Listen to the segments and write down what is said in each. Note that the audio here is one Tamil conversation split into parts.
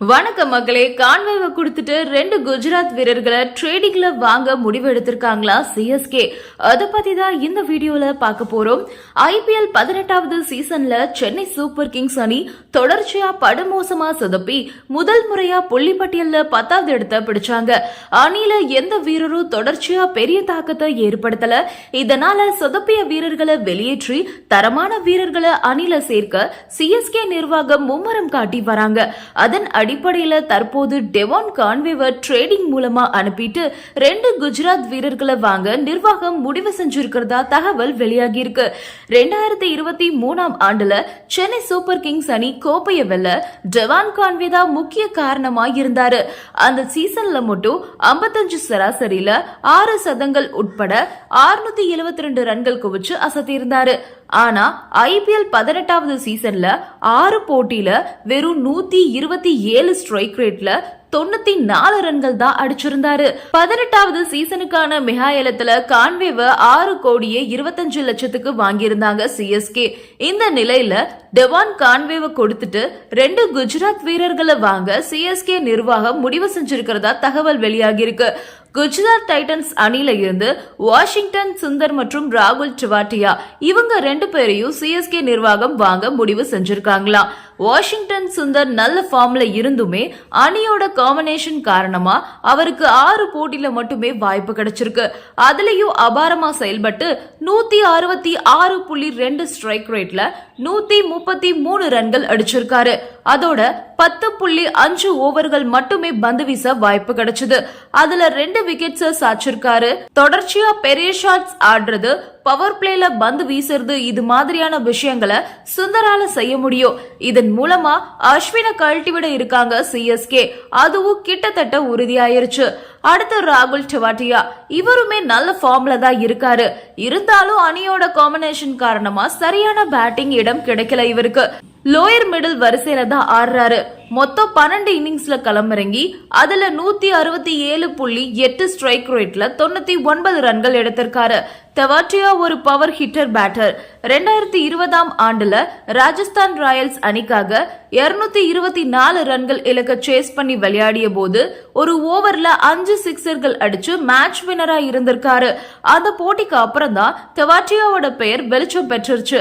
வணக்கம் மகளே கான்வேவை கொடுத்துட்டு ரெண்டு குஜராத் வீரர்களை ட்ரேடிங்ல வாங்க முடிவு எடுத்திருக்காங்களா சிஎஸ்கே அதை பத்தி தான் இந்த வீடியோல பார்க்க போறோம். ஐபிஎல் பதினெட்டாவது சீசன்ல சென்னை சூப்பர் கிங்ஸ் அணி தொடர்ச்சியா படுமோசமா சொதப்பி முதல் முறையா புள்ளிப்பட்டியல்ல பத்தாவது இடத்த பிடிச்சாங்க. அணில எந்த வீரரும் தொடர்ச்சியா பெரிய தாக்கத்தை ஏற்படுத்தல. இதனால சொதப்பிய வீரர்களை வெளியேற்றி தரமான வீரர்களை அணில சேர்க்க சிஎஸ்கே நிர்வாகம் மும்முரம் காட்டி வராங்க. அதன் அடிப்படையில தற்போது டெவான் கான்வேவர் ட்ரேடிங் மூலமா அனுப்பிட்டு ரெண்டு குஜராத் வீரர்களை வாங்க நிர்வாகம் முடிவு செஞ்சிருக்கிறதா தகவல் வெளியாகி இருக்கு. ரெண்டாயிரத்தி இருபத்தி மூணாம் ஆண்டுல சென்னை சூப்பர் கிங்ஸ் அணி கோப்பையை வெல்ல டெவான் கான்வே தான் முக்கிய காரணமா இருந்தாரு. அந்த சீசன்ல மட்டும் ஐம்பத்தஞ்சு சராசரியில ஆறு சதங்கள் உட்பட ஆறுநூத்தி எழுபத்தி ரெண்டு ரன்கள் குவிச்சு அசத்தியிருந்தாரு. ஆனா ஐபிஎல் பதினெட்டாவது சீசன்ல ஆறு போட்டியில வெறும் நூத்தி இருபத்தி ஏழு ஸ்ட்ரைக் ரேட்ல தொண்ணூத்தி நாலு ரன்கள் தான் அடிச்சிருந்தாரு. பதினெட்டாவது சீசனுக்கான மிகாயலத்துல கான்வேவ ஆறு கோடியே இருபத்தஞ்சு லட்சத்துக்கு வாங்கியிருந்தாங்க சிஎஸ்கே இந்த நிலையில டெவான் கான்வேவ கொடுத்துட்டு ரெண்டு குஜராத் வீரர்களை வாங்க சிஎஸ்கே நிர்வாகம் முடிவு செஞ்சிருக்கிறதா தகவல் வெளியாகியிருக்கு. குஜராத் டைட்டன்ஸ் அணியில இருந்து வாஷிங்டன் சுந்தர் மற்றும் ராகுல் டிவாட்டியா இவங்க ரெண்டு பேரையும் சிஎஸ்கே நிர்வாகம் வாங்க முடிவு செஞ்சிருக்காங்களாம் வாஷிங்டன் சுந்தர் நல்ல ஃபார்ம்ல இருந்துமே அணியோட காம்பினேஷன் காரணமா அவருக்கு ஆறு போட்டியில மட்டுமே வாய்ப்பு கிடைச்சிருக்கு. அதுலயும் அபாரமா செயல்பட்டு நூத்தி அறுபத்தி ஆறு புள்ளி ரெண்டு ஸ்ட்ரைக் ரேட்ல நூத்தி முப்பத்தி மூணு ரன்கள் அடிச்சிருக்காரு. அதோட பத்து புள்ளி அஞ்சு ஓவர்கள் மட்டுமே பந்து வீச வாய்ப்பு கிடைச்சது. அதுல ரெண்டு விக்கெட்ஸ் சாச்சிருக்காரு. தொடர்ச்சியா பெரிய ஷாட்ஸ் ஆடுறது பவர் பிளேல பந்து வீசுறது இது மாதிரியான விஷயங்களை சுந்தரால செய்ய முடியும். இதன் மூலமா அஸ்வினை கழட்டி விட இருக்காங்க சிஎஸ்கே அதுவும் கிட்டத்தட்ட உறுதியாயிருச்சு. அடுத்து ராகுல் டெவாட்டியா இவருமே நல்ல ஃபார்ம்ல தான் இருக்காரு. இருந்தாலும் அணியோட காம்பினேஷன் காரணமா சரியான பேட்டிங் இடம் கிடைக்கல இவருக்கு. லோயர் மிடில் வரிசையில தான் ஆடுறாரு. மொத்தம் பன்னெண்டு இன்னிங்ஸ்ல களமிறங்கி அதுல நூத்தி அறுபத்தி ஏழு புள்ளி எட்டு ஸ்ட்ரைக் ரேட்ல தொண்ணூத்தி ஒன்பது ரன்கள் எடுத்திருக்காரு. தெவாட்டியா ஒரு பவர் ஹிட்டர் பேட்டர் ரெண்டாயிரத்தி இருபதாம் ஆண்டுல ராஜஸ்தான் ராயல்ஸ் அணிக்காக இருநூத்தி இருபத்தி நாலு ரன்கள் இலக்க சேஸ் பண்ணி விளையாடிய போது ஒரு ஓவர்ல அஞ்சு சிக்ஸர்கள் அடிச்சு மேட்ச் வினரா இருந்திருக்காரு. அந்த போட்டிக்கு அப்புறம் தான் தெவாட்டியாவோட பெயர் வெளிச்சம் பெற்றுருச்சு.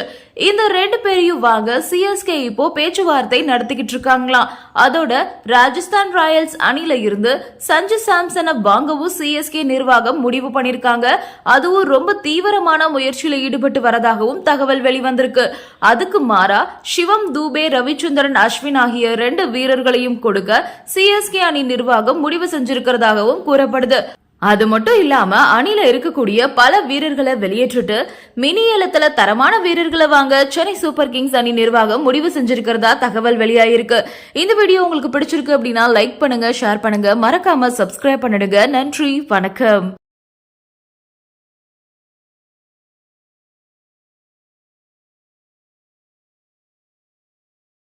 இந்த ரெண்டு பேரையும் வாங்க சிஎஸ்கே இப்போ பேச்சுவார்த்தை நடத்திக்கிட்டு இருக்காங்களாம். அதோட ராஜஸ்தான் ராயல்ஸ் அணில இருந்து சஞ்சு சாம்சனை வாங்கவும் சிஎஸ்கே நிர்வாகம் முடிவு பண்ணிருக்காங்க. அதுவும் ரொம்ப தீவிரமான முயற்சியில் ஈடுபட்டு வரதாகவும் தகவல் வெளிவந்திருக்கு. அதுக்கு மாறா சிவம் தூபே ரவிச்சந்திரன் அஸ்வின் ஆகிய ரெண்டு வீரர்களையும் கொடுக்க சிஎஸ்கே அணி நிர்வாகம் முடிவு செஞ்சிருக்கிறதாகவும் கூறப்படுது. அது மட்டும் இல்லாம அணில இருக்கக்கூடிய பல வீரர்களை வெளியேற்றிட்டு மினி ஏலத்துல தரமான வீரர்களை வாங்க சென்னை சூப்பர் கிங்ஸ் அணி நிர்வாகம் முடிவு செஞ்சிருக்கிறதா தகவல் வெளியாயிருக்கு. இந்த வீடியோ உங்களுக்கு பிடிச்சிருக்கு அப்படின்னா லைக் பண்ணுங்க ஷேர் பண்ணுங்க. மறக்காம சப்ஸ்கிரைப் பண்ணிடுங்க. நன்றி வணக்கம்.